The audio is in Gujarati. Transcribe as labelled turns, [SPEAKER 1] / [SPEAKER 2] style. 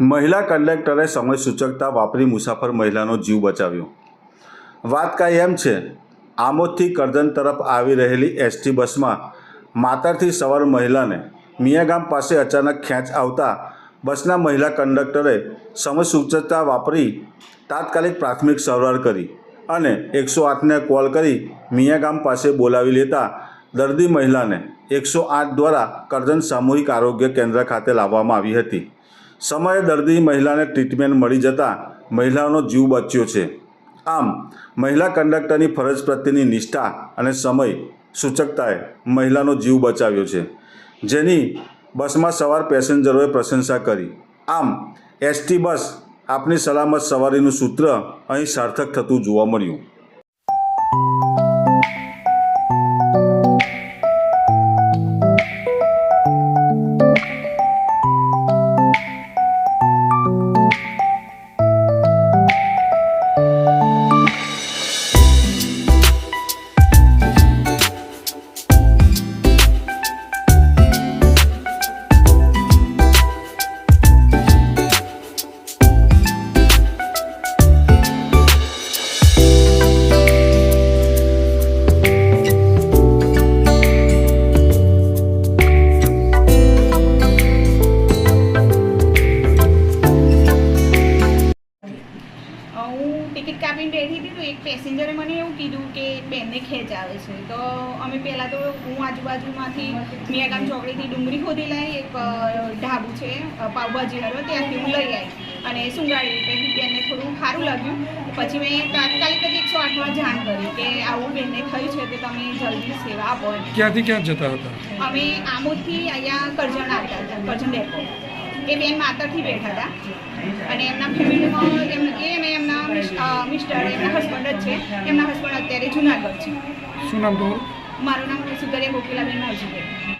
[SPEAKER 1] મહિલા કંડક્ટરે સમય સૂચકતા વાપરી મુસાફર મહિલાનો જીવ બચાવ્યો. વાત કાંઈ એમ છે, આમોદથી કરજણ તરફ આવી રહેલી એસટી બસમાં માતરથી સવાર મહિલાને મિયાગામ પાસે અચાનક ખેંચ આવતા બસના મહિલા કંડક્ટરે સમય સૂચકતા વાપરી તાત્કાલિક પ્રાથમિક સારવાર કરી અને એકસો આઠને કોલ કરી મિયાગામ પાસે બોલાવી લેતા દર્દી મહિલાને એકસો આઠ દ્વારા કરજણ સામૂહિક આરોગ્ય કેન્દ્ર ખાતે લાવવામાં આવી હતી. સમયે દર્દી મહિલાને ટ્રીટમેન્ટ મળી જતાં મહિલાઓનો જીવ બચ્યો છે. આમ, મહિલા કંડક્ટરની ફરજ પ્રત્યેની નિષ્ઠા અને સમય સૂચકતાએ મહિલાનો જીવ બચાવ્યો છે. જેની બસમાં સવાર પેસેન્જરોએ પ્રશંસા કરી. આમ, એસટી બસ આપની સલામત સવારીનું સૂત્ર અહીં સાર્થક થતું જોવા મળ્યું.
[SPEAKER 2] ટિકિટ કાપીને બેઠી હતી તો એક પેસેન્જરે મને એવું કીધું કે બેનને ખેંચ આવે છે. તો અમે પહેલાં તો હું આજુબાજુમાંથી મિયાગામ ચોકડીથી ડુંગળી ખોદી લાવી એક ઢાબુ છે પાઉભાજી પાવભાજી ત્યાંથી હું લઈ આવી. અને સુંગાડી પછી બેનને થોડું સારું લાગ્યું. પછી મેં તાત્કાલિક જ એકસો આઠમાં જાણ કરી કે આવું બેનને થયું છે તો તમે જલ્દી સેવા આપો
[SPEAKER 3] ક્યાંથી ક્યાં જતા હતા?
[SPEAKER 2] અમે આમોદથી અહીંયા કરજણ આવતા હતા કરજણ ડેપો. એ બેન માતરથી બેઠા હતા. અને એમના ફેમિલીમાં એમ છે. એમના હસબન્ડ અત્યારે જુનાગઢ છે.
[SPEAKER 3] શું નામ તમારું?
[SPEAKER 2] મારું નામ સુંદર્ય ગોકીલાબેન નરજીભાઈ